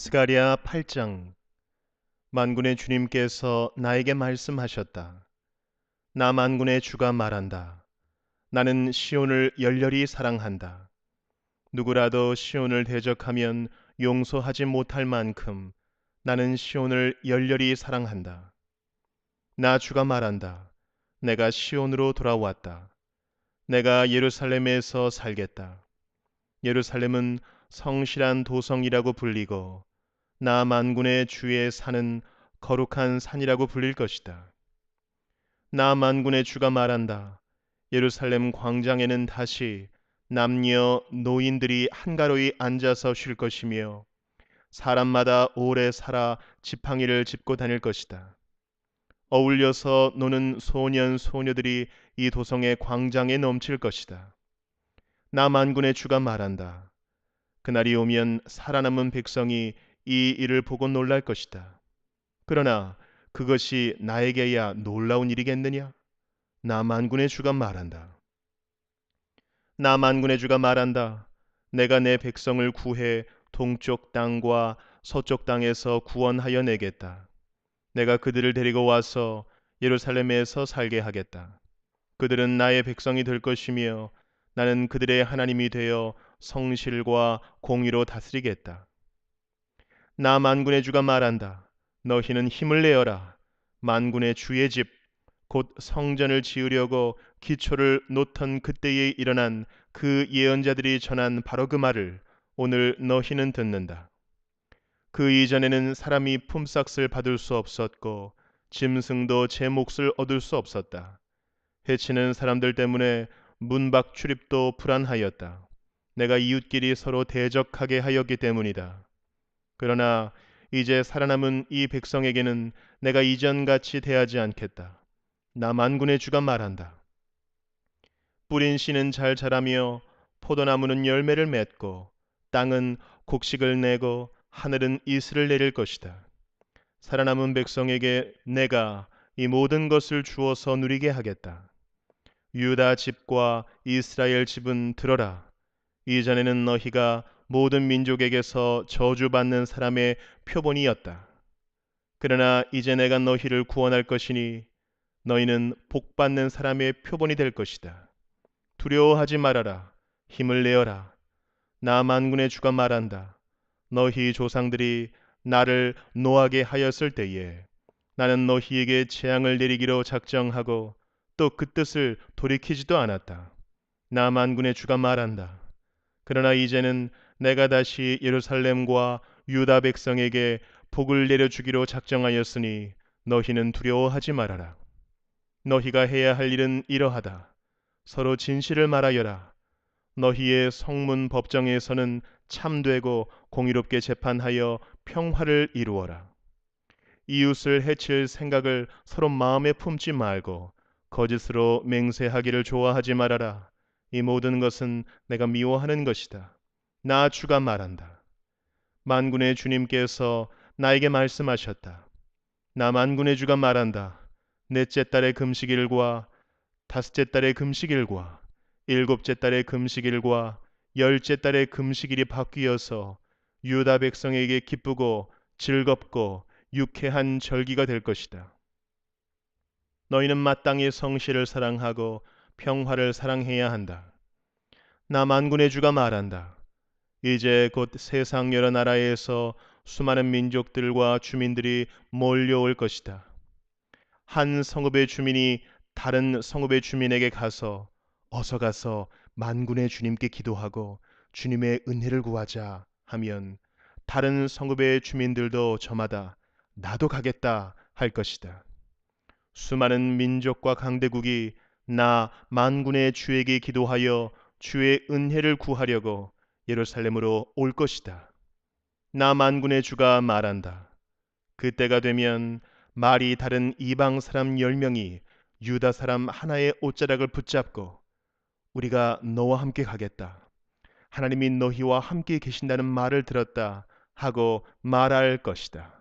스가랴 8장 만군의 주님께서 나에게 말씀하셨다. 나 만군의 주가 말한다. 나는 시온을 열렬히 사랑한다. 누구라도 시온을 대적하면 용서하지 못할 만큼 나는 시온을 열렬히 사랑한다. 나 주가 말한다. 내가 시온으로 돌아왔다. 내가 예루살렘에서 살겠다. 예루살렘은 성실한 도성이라고 불리고 나 만군의 주에 사는 거룩한 산이라고 불릴 것이다. 나 만군의 주가 말한다. 예루살렘 광장에는 다시 남녀 노인들이 한가로이 앉아서 쉴 것이며 사람마다 오래 살아 지팡이를 짚고 다닐 것이다. 어울려서 노는 소년 소녀들이 이 도성의 광장에 넘칠 것이다. 나 만군의 주가 말한다. 그날이 오면 살아남은 백성이 이 일을 보고 놀랄 것이다. 그러나 그것이 나에게야 놀라운 일이겠느냐? 나 만군의 주가 말한다. 나 만군의 주가 말한다. 내가 내 백성을 구해 동쪽 땅과 서쪽 땅에서 구원하여 내겠다. 내가 그들을 데리고 와서 예루살렘에서 살게 하겠다. 그들은 나의 백성이 될 것이며 나는 그들의 하나님이 되어 성실과 공의로 다스리겠다. 나 만군의 주가 말한다. 너희는 힘을 내어라. 만군의 주의 집, 곧 성전을 지으려고 기초를 놓던 그때에 일어난 그 예언자들이 전한 바로 그 말을 오늘 너희는 듣는다. 그 이전에는 사람이 품삯을 받을 수 없었고 짐승도 제 몫을 얻을 수 없었다. 해치는 사람들 때문에 문밖 출입도 불안하였다. 내가 이웃끼리 서로 대적하게 하였기 때문이다. 그러나 이제 살아남은 이 백성에게는 내가 이전같이 대하지 않겠다. 나 만군의 주가 말한다. 뿌린 씨는 잘 자라며 포도나무는 열매를 맺고 땅은 곡식을 내고 하늘은 이슬을 내릴 것이다. 살아남은 백성에게 내가 이 모든 것을 주어서 누리게 하겠다. 유다 집과 이스라엘 집은 들어라. 이전에는 너희가 모든 민족에게서 저주받는 사람의 표본이었다. 그러나 이제 내가 너희를 구원할 것이니 너희는 복받는 사람의 표본이 될 것이다. 두려워하지 말아라. 힘을 내어라. 나 만군의 주가 말한다. 너희 조상들이 나를 노하게 하였을 때에 나는 너희에게 재앙을 내리기로 작정하고 또 그 뜻을 돌이키지도 않았다. 나 만군의 주가 말한다. 그러나 이제는 내가 다시 예루살렘과 유다 백성에게 복을 내려주기로 작정하였으니 너희는 두려워하지 말아라. 너희가 해야 할 일은 이러하다. 서로 진실을 말하여라. 너희의 성문 법정에서는 참되고 공의롭게 재판하여 평화를 이루어라. 이웃을 해칠 생각을 서로 마음에 품지 말고 거짓으로 맹세하기를 좋아하지 말아라. 이 모든 것은 내가 미워하는 것이다. 나 주가 말한다. 만군의 주님께서 나에게 말씀하셨다. 나 만군의 주가 말한다. 넷째 달의 금식일과 다섯째 달의 금식일과 일곱째 달의 금식일과 열째 달의 금식일이 바뀌어서 유다 백성에게 기쁘고 즐겁고 유쾌한 절기가 될 것이다. 너희는 마땅히 성실을 사랑하고 평화를 사랑해야 한다. 나 만군의 주가 말한다. 이제 곧 세상 여러 나라에서 수많은 민족들과 주민들이 몰려올 것이다. 한 성읍의 주민이 다른 성읍의 주민에게 가서 어서 가서 만군의 주님께 기도하고 주님의 은혜를 구하자 하면 다른 성읍의 주민들도 저마다 나도 가겠다 할 것이다. 수많은 민족과 강대국이 나 만군의 주에게 기도하여 주의 은혜를 구하려고 예루살렘으로 올 것이다. 나 만군의 주가 말한다. 그때가 되면 말이 다른 이방 사람 열 명이 유다 사람 하나의 옷자락을 붙잡고 우리가 너와 함께 가겠다. 하나님이 너희와 함께 계신다는 말을 들었다 하고 말할 것이다.